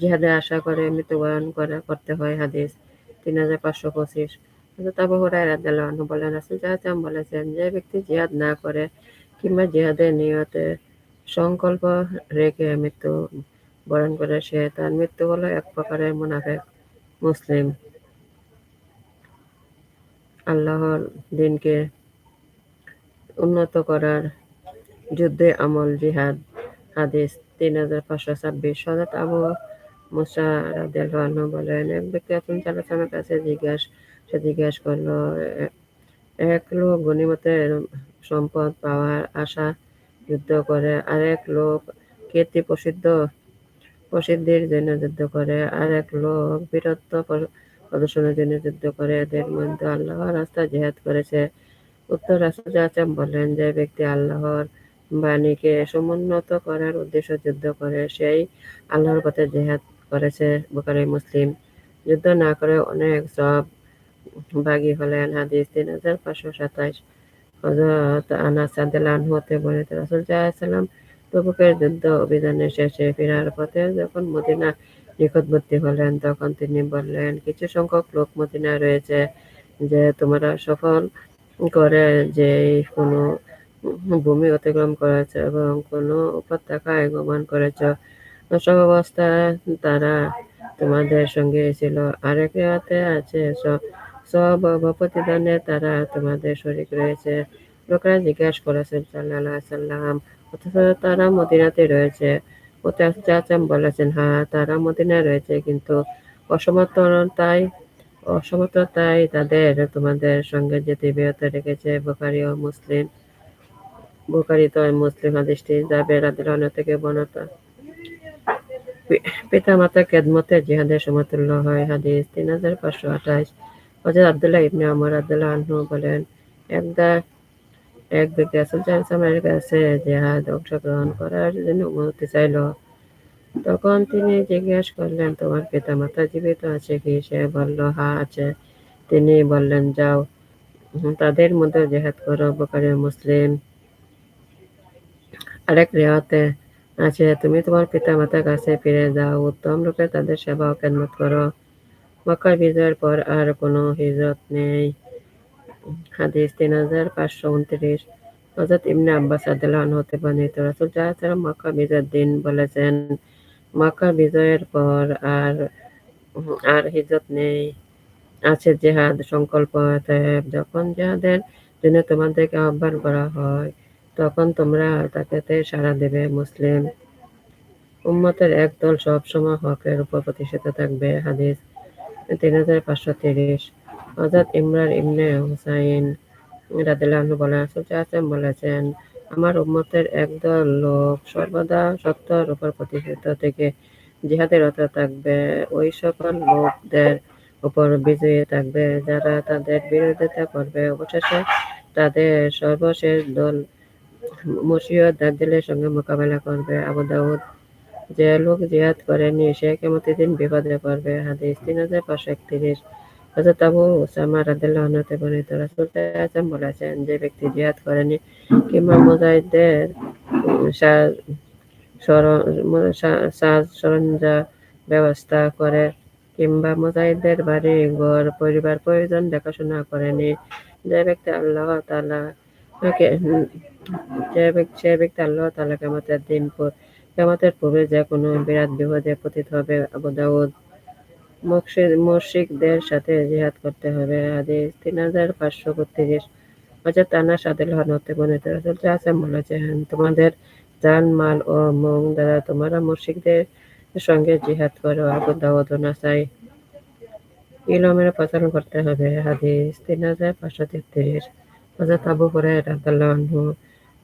জিহাদে আশা করে মৃত্যুবরণ করা করতে হয় হাদিস তিন হাজার পাঁচশো পঁচিশ। আবু হুরায়রা রাদিয়াল্লাহু বলেন, রাসূল সাল্লাল্লাহু বলেছেন, যে ব্যক্তি জিহাদ না করে কিংবা জিহাদের নিয়তে সংকল্প রেখে মৃত্যু বরণ করে, সে তার মৃত্যু হলো এক প্রকারের মুনাফেক মুসলিম। আল্লাহর দিনকে উন্নত করার যুদ্ধে আমল, জিহাদ, হাদিস, তিন হাজার পাঁচশো ছাব্বিশ হজরত আবু মুসা বলেন, এক ব্যক্তি আপন চালাচানের কাছে জিজ্ঞাসা, সে জিজ্ঞাসা করল, এক লোক গণিমতের সম্পদ পাওয়ার আশা যুদ্ধ করে, আরেক লোক কীর্তি প্রসিদ্ধ, প্রসিদ্ধির জন্য যুদ্ধ করে আর এক লোক বীরত্ব প্রদর্শনের জন্য যুদ্ধ করে। এদের মধ্যে আল্লাহ রাস্তা জেহাদ করেছে। উত্তর রাসুল আচম বললেন যে ব্যক্তি আল্লাহর বাণীকে সমুন্নত করার উদ্দেশ্য যুদ্ধ করে, সেই আল্লাহর পথে জেহাদ করেছে বোকারি মুসলিম। যুদ্ধ না করে অনেক সব বাগি হলেন। হাদিস তিন হাজার পাঁচশো সাতাইশ। হজরত আনাস হতে বর্ণিত রাসুল সাল্লাম তবুকের যুদ্ধ অভিযানের শেষে ফেরার পথে যখন মদিনা নিকটবর্তী হলেন, তখন তিনি বললেন, কিছু সংখ্যক লোক মদিনা রয়েছে যে তোমরা সফল করে যে কোনো ভূমি অতিক্রম করেছ এবং কোনো উপত্যকায় গমন করেছ সব অবস্থায় তারা তোমাদের সঙ্গে ছিল। আরেক রাতে আছে সব প্রতিদানে তারা তোমাদের শরিক রয়েছে। লোকরা জিজ্ঞাসা করেছেন সাল্লাহ সাল্লাম, অথচ তারা মদিনাতে রয়েছে। চাচাম বলেছেন হ্যাঁ তারা মদিনায় রয়েছে, কিন্তু অসমর্থনতায় অসমর্থতাই তাদের, তোমাদের সঙ্গে যেতে বিরত রেখেছে বোকারি ও মুসলিম তো মুসলিম হাদিসটি যাবে রাদিল থেকে বনতা পিতা মাতা কেদমতে জিহাদের সমতুল্য হয়। হাদিস তিন হাজার পাঁচশো আঠাইশ হজরত আবদুল্লাহ ইবনে আমর আবদুল্লাহ আনহু বলেন, একদা, এক ব্যক্তি আসলের কাছে জেহাদ অংশগ্রহণ করার জন্য অনুমতি চাইল। তখন তিনি জিজ্ঞেস করলেন, তোমার পিতা মাতা জীবিত আছে কি? সে বলল, হা, আছে। তিনি বললেন, যাও তাদের মধ্যে জেহাদ করো, বোকারি মুসলিম। আরেক রেওয়াতে আছে, তুমি তোমার পিতা মাতার কাছে ফিরে যাও, উত্তম রূপে তাদের সেবা ও কেন্দ্র করো। মক্কার বিজয়ের পর আর কোনো হিজরত নেই। হাদিস তিন হাজার পাঁচশো উনত্রিশ। হজরত ইবনে আব্বাস আদাল্লাহ হতে বর্ণিত, রাসুল সাল্লাম মক্কা বিজয়ের দিন বলেছেন মক্কা বিজয়ের পর আর আর হিজরত নেই। আছে জেহাদ সংকল্প যখন জেহাদের জন্য তোমাদেরকে আহ্বান করা হয়, তখন তোমরা তাকে সাড়া দেবে, মুসলিম। উম্মতের একদল সবসময় হকের উপর প্রতিষ্ঠিত থাকবে, হাদিস তিন হাজার পাঁচশো তিরিশ। হজরত ইমরান ইমনে হুসাইন রাদিল্লাহু বলেন সুচাসেম বলেছেন আমার উম্মতের একদল লোক সর্বদা সত্যর উপর প্রতিষ্ঠিত থেকে জিহাদের রত থাকবে ওই সকল লোকদের উপর বিজয়ী থাকবে, যারা তাদের বিরোধিতা করবে। অবশেষে তাদের সর্বশেষ দল মুশিয়ত দাজ্জালের সঙ্গে মোকাবেলা করবে। আবু দাউদ যে লোক জিহাদ করেনি সে কেমন দিন বিপদে পড়বে। হাদিস তিন হাজার পাঁচশো একত্রিশ। হযরত আবু উসামা রাদিয়াল্লাহু আনহু থেকে বর্ণিত রাসূল সাল্লাল্লাহু বলেছেন, যে ব্যক্তি জিহাদ করেনি কিংবা মুজাহিদদের সাজ সরঞ্জাম ব্যবস্থা করে কিংবা মুজাহিদদের বাড়ি, ঘর, পরিবার, প্রয়োজন দেখাশোনা করেনি যে ব্যক্তি আল্লাহ তাআলা যে ব্যক্তি সে ব্যক্তি আল্লাহ তালা কেমতের দিন কেমতের পূর্বে যে কোনো বিরাট বিপদে পতিত হবে, আবু দাউদ মুশরিকদের সাথে জিহাদ করতে হবে। হাদিস তিন হাজার পাঁচশো বত্রিশ। হজরত আনাস আদিল্লাহ হতে বর্ণিত রাসূল সাল্লাল্লাহু বলেছেন, তোমাদের জান, মাল ও মুং দ্বারা তোমরা মুশরিকদের সঙ্গে জিহাদ করো। আবু ও নাসাই ইলমের প্রচারণ করতে হবে। হাদিস তিন হাজার পাঁচশো তেত্রিশ। হজরত আবু হুরায়রা রাদিয়াল্লাহু আনহু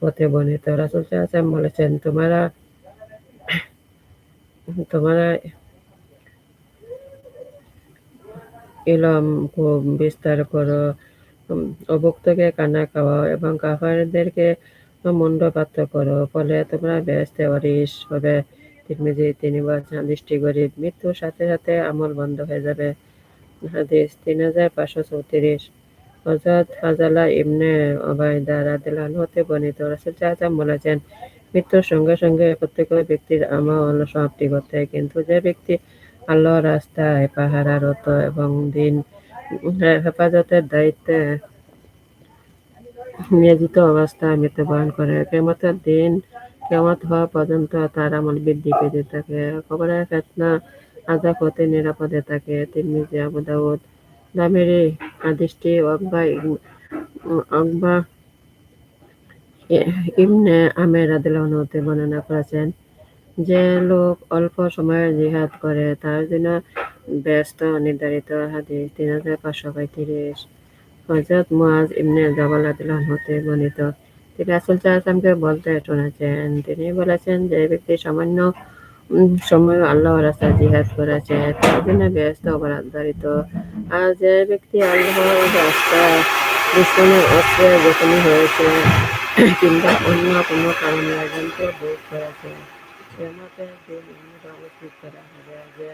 হতে বর্ণিত রাসূল সাল্লাল্লাহু বলেছেন, তোমরা তোমরা ইলম খুব বিস্তার করো অভুক্তকে কানা খাওয়াও এবং কাফারদেরকে মুন্ডপাত করো। ফলে তোমরা বেহেস্তে অরিস হবে। তিরমিজি তিনি বলছেন দৃষ্টি গরিব মৃত্যুর সাথে সাথে আমল বন্ধ হয়ে যাবে। হাদিস তিন হাজার পাঁচশো চৌত্রিশ। হযরত ফাজালা ইবনে উবাইদা রাদিয়াল্লাহু আনহু হতে বর্ণিত রাসূল সাল্লাল্লাহু বলেছেন, মৃত্যুর সঙ্গে সঙ্গে প্রত্যেক ব্যক্তির আমল সমাপ্তি ঘটে। কিন্তু যে ব্যক্তি আল্লাহর রাস্তায় পাহারারত এবং দিন হেফাজতের দায়িত্বে নিয়োজিত অবস্থায় মৃত্যুবরণ করে। কেমতের দিন কেমত হওয়া পর্যন্ত তার আমল বৃদ্ধি পেতে থাকে। খবরের ফেতনা আজাব হতে নিরাপদে থাকে। তিরমিজি, আবু দাউদ, দামেরি হাদিসটি অকবা অকবা ইবনে আমের হতে বর্ণনা করেছেন। যে লোক অল্প সময়ের জিহাদ করে, তার জন্য ব্যস্ত, নির্ধারিত হাদিস তিন হাজার পাঁচশো পঁয়ত্রিশ। হজরত মুআজ ইবনে জাবাল রাদিয়াল্লাহু হতে বর্ণিত। তিনি রাসূল সাল্লাল্লাহু বলতে শুনেছেন। তিনি বলেছেন যে ব্যক্তি সামান্য সময় আল্লাহ রাস্তায় জিহাদ করেছে, তার জন্য ব্যস্ত অপরাধারিত আর যে ব্যক্তি আল্লাহ রাস্তায় দুশ্মনের অস্ত্রে জখমি হয়েছে, কিংবা অন্য কোনো কারণে ভোগ করেছে। কেয়ামতের দিন যে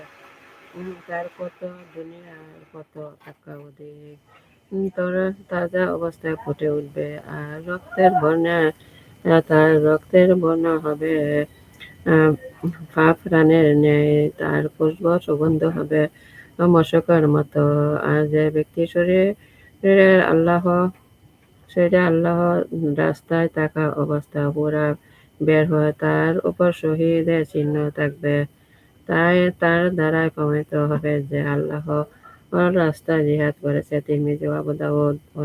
তার কত দুনিয়ার কত টাকা অধিক তাজা অবস্থায় ফুটে উঠবে আর রক্তের আহ, তার রক্তের বর্ণ হবে ফাফরানের ন্যায় তার পুষ্প সুগন্ধ হবে মশকের মতো আর যে ব্যক্তি শরীরে আল্লাহ শরীরে আল্লাহ রাস্তায় থাকা অবস্থা পুরা বের হয় তার উপর শহীদের চিহ্ন থাকবে। তাই তার দ্বারাই প্রমাণিত হবে যে আল্লাহ রাস্তায় জিহাদ করেছে। তিরমিজি আবু দাউদ ও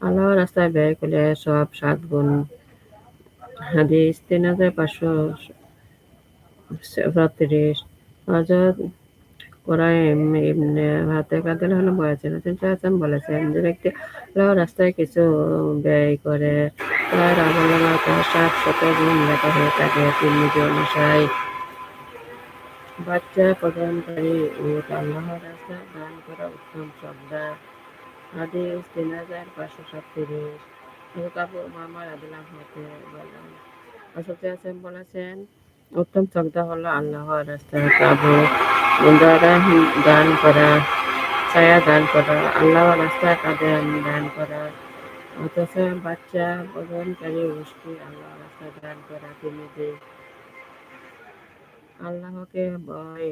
আল্লাহ রাস্তায় ব্যয় করলে সব সাত গুণ। হাদিস তিন হাজার পাঁচশো বত্রিশ। হজরত কোরআন ইবনে হাতে কাদিল হলো বলেছেন চাচাম বলেছেন যে ব্যক্তি আল্লাহ রাস্তায় কিছু ব্যয় করে শত গুণ হয়ে থাকে বাচ্চা প্রদানকারী উট আল্লাহ রাস্তায় দান করা উত্তম শ্রদ্ধা। হাদিস তিন হাজার পাঁচশো সাতত্রিশ। আবু মামার আদিলাম হতে বলেন আছেন বলেছেন, উত্তম শ্রদ্ধা হলো আল্লাহ রাস্তায় কাবু দ্বারা দান করা, ছায়া দান করা আল্লাহ রাস্তায় কাদের দান করা। অথচ বাচ্চা আল্লাহ রাস্তায় দান করা আল্লাহকে ভয়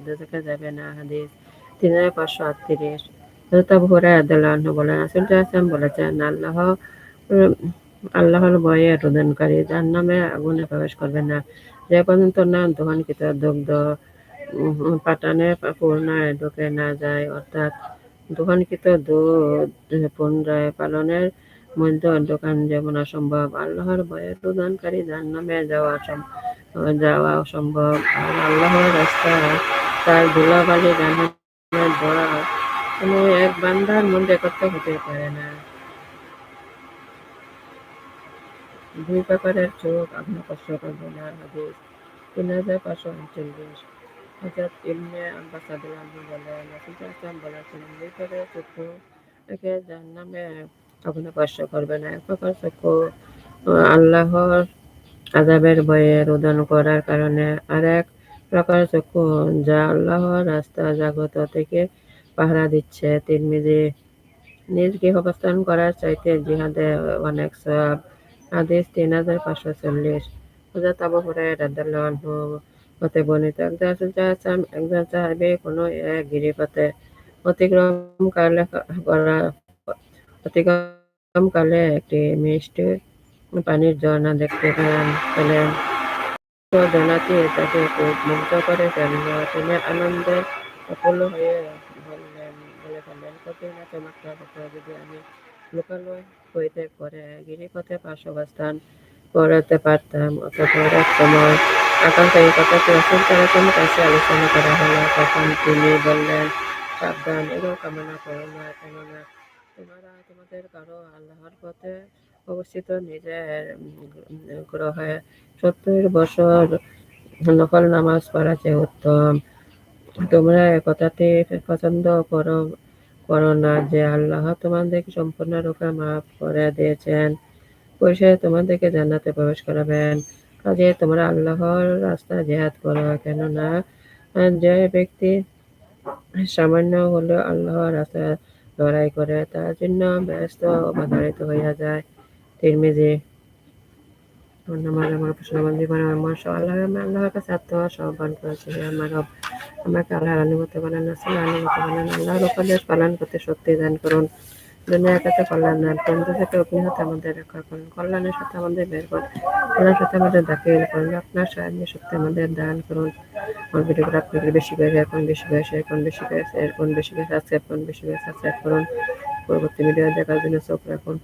দোজখে যাবে না হাদিস তিন হাজার পাঁচশো বলেন সাল্লাল্লাহু বলেছেন আল্লাহ আল্লাহর ভয়ে রোদনকারী যার নামে আগুনে প্রবেশ করবে না। যে পর্যন্ত না দোহনকৃত দুগ্ধ পাটানে পূর্ণায় ঢুকে না যায় অর্থাৎ দোহনকৃত দুধ, পুনরায় পালনের মধ্যে দোকান যেমন অসম্ভব আল্লাহর ভয়ে রোদনকারী যার নামে যাওয়া যাওয়া অসম্ভব আর আল্লাহর রাস্তা তার ধুলাবালি জাহান্নামের ধরা কোনো এক বান্দার মধ্যে একত্র হতে পারে না। দুই প্রকারের চোখ আপনার কষ্ট করবে না, হাদিস। তিন হাজার পাঁচশো উনচল্লিশ হজরত ইবনে আব্বাস আদিলাহু বলেন রাসূল সাল্লাল্লাহু বলেছেন প্রকারের চক্ষু একে যার আগুনে স্পর্শ করবে না। এক প্রকার চক্ষু আল্লাহর আজাবের ভয়ে রোদন করার কারণে। আর এক প্রকার চক্ষু, যা আল্লাহর রাস্তা জাগত থেকে পাহারা দিচ্ছে। তিরমিজি নিজ গৃহ অবস্থান করার চাইতে জিহাদে অনেক সব হাদিস তিন হাজার পাঁচশো চল্লিশ। হজরত আবু হুরায়রা রাদিয়াল্লাহু হতে বর্ণিত কোনো এক গিরিপথে অতিক্রম কালে করা অতিক্রম কালে একটি মিষ্টি পানির ঝর্ণা দেখতে পেলেন। পেলেন। তো ঝর্ণাটি তাকে খুব মুগ্ধ করে ফেলল। তিনি আনন্দে সফল হয়ে বললেন, বলে ফেললেন চমৎকার কথা। যদি আমি লোকালয় হইতে গিরিপথে পাশ অবস্থান করতে পারতাম এক সময় আকাঙ্ক্ষা এই কথাটি রসুল তালাকের কাছে আলোচনা করা হলো তখন তিনি বললেন, সাবধান এগুলো কামনা করো না, কেননা তোমরা, তোমাদের কারও আল্লাহর পথে অবস্থিত নিজের গ্রহে সত্তর বছর নকল নামাজ পড়া চেয়ে উত্তম। তোমরা একথাটি পছন্দ করো করো না যে আল্লাহ তোমাদেরকে সম্পূর্ণরূপে মাফ করে দিয়েছেন। পরিশেষে তোমাদেরকে জান্নাতে প্রবেশ করাবেন। কাজে তোমরা আল্লাহর রাস্তায় জেহাদ করো, কেননা যে ব্যক্তি সামান্য হলেও আল্লাহর রাস্তায় লড়াই করে, তার জন্য ব্যস্ত বাধারিত হইয়া যায়। তিরমিজি নামাজ আল্লাহ, আমি বানান উপদেশ পালন করতে শক্তি দান করুন। দুনিয়ার কাছে কল্যাণ নয়। কেন্দ্র থেকে অগ্নি হতে আমাদের রক্ষা করুন কল্যাণের সাথে আমাদের বের করুন। কল্যাণের সাথে আমাদের দাখিল করুন। আপনার সাহায্য শক্তি আমাদের দান করুন। আমার ভিডিওগুলো আপনাদের বেশি করে এখন বেশি করে এখন করুন বেশি করে শেয়ার করুন বেশি করে সাবস্ক্রাইব করুন বেশি করে সাবস্ক্রাইব করুন। পরবর্তী ভিডিও দেখার জন্য চোখ রাখুন।